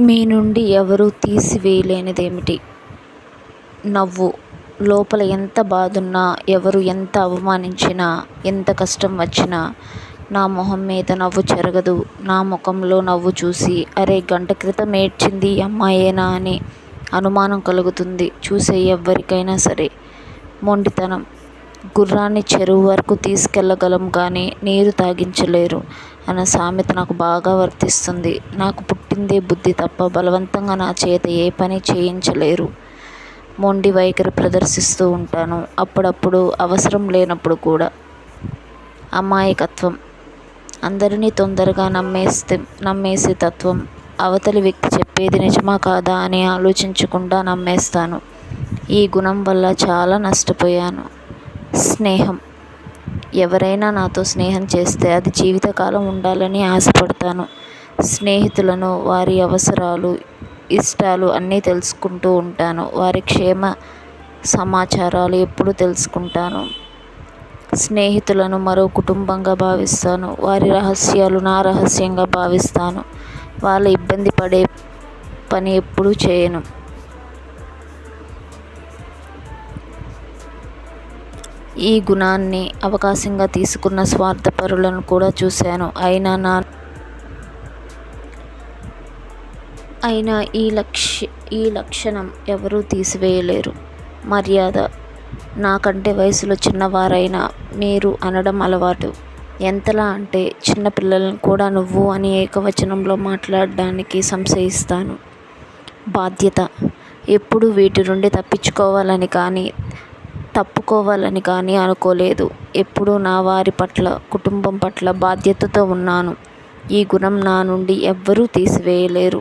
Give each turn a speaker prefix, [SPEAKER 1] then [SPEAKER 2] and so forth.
[SPEAKER 1] మీ నుండి ఎవరూ తీసివేయలేనిదేమిటి? నవ్వు. లోపల ఎంత బాధున్నా ఎవరు ఎంత అవమానించినా ఎంత కష్టం వచ్చినా నా మొహం మీద నవ్వు చెరగదు. నా ముఖంలో నవ్వు చూసి అరే గంట క్రితం ఏడ్చింది అమ్మాయేనా అని అనుమానం కలుగుతుంది. చూసే ఎవ్వరికైనా సరే. మొండితనం. గుర్రాన్ని చెరువు వరకు తీసుకెళ్ళగలం కానీ నీరు తాగించలేరు అన్న సామెత నాకు బాగా వర్తిస్తుంది. నాకు పుట్టిందే బుద్ధి తప్ప బలవంతంగా నా చేత ఏ పని చేయించలేరు. మొండి వైఖరి ప్రదర్శిస్తూ ఉంటాను. అప్పుడప్పుడు అవసరం లేనప్పుడు కూడా. అమాయకత్వం. అందరినీ తొందరగా నమ్మేస్తే నమ్మేసే తత్వం. అవతలి వ్యక్తి చెప్పేది నిజమా కాదా అని ఆలోచించకుండా నమ్మేస్తాను. ఈ గుణం వల్ల చాలా నష్టపోయాను. స్నేహం. ఎవరైనా నాతో స్నేహం చేస్తే అది జీవితకాలం ఉండాలని ఆశపడతాను. స్నేహితులను వారి అవసరాలు ఇష్టాలు అన్నీ తెలుసుకుంటూ ఉంటాను. వారి క్షేమ సమాచారాలు ఎప్పుడు తెలుసుకుంటాను. స్నేహితులను మరో కుటుంబంగా భావిస్తాను. వారి రహస్యాలు నా రహస్యంగా భావిస్తాను. వాళ్ళ ఇబ్బంది పడే పని ఎప్పుడూ చేయను. ఈ గుణాన్ని అవకాశంగా తీసుకున్న స్వార్థపరులను కూడా చూశాను. అయినా నా అయినా ఈ లక్ష ఈ లక్షణం ఎవరూ తీసివేయలేరు. మర్యాద నాకంటే వయసులో చిన్నవారైనా మీరు అనడం అలవాటు. ఎంతలా అంటే చిన్నపిల్లలను కూడా నువ్వు అని ఏకవచనంలో మాట్లాడడానికి సంశయిస్తాను. బాధ్యత ఎప్పుడు వీటి నుండి తప్పించుకోవాలని కానీ తప్పుకోవాలని కానీ అనుకోలేదు. ఎప్పుడూ నా వారి పట్ల కుటుంబం పట్ల బాధ్యతతో ఉన్నాను. ఈ గుణం నా నుండి ఎవ్వరూ తీసివేయలేరు.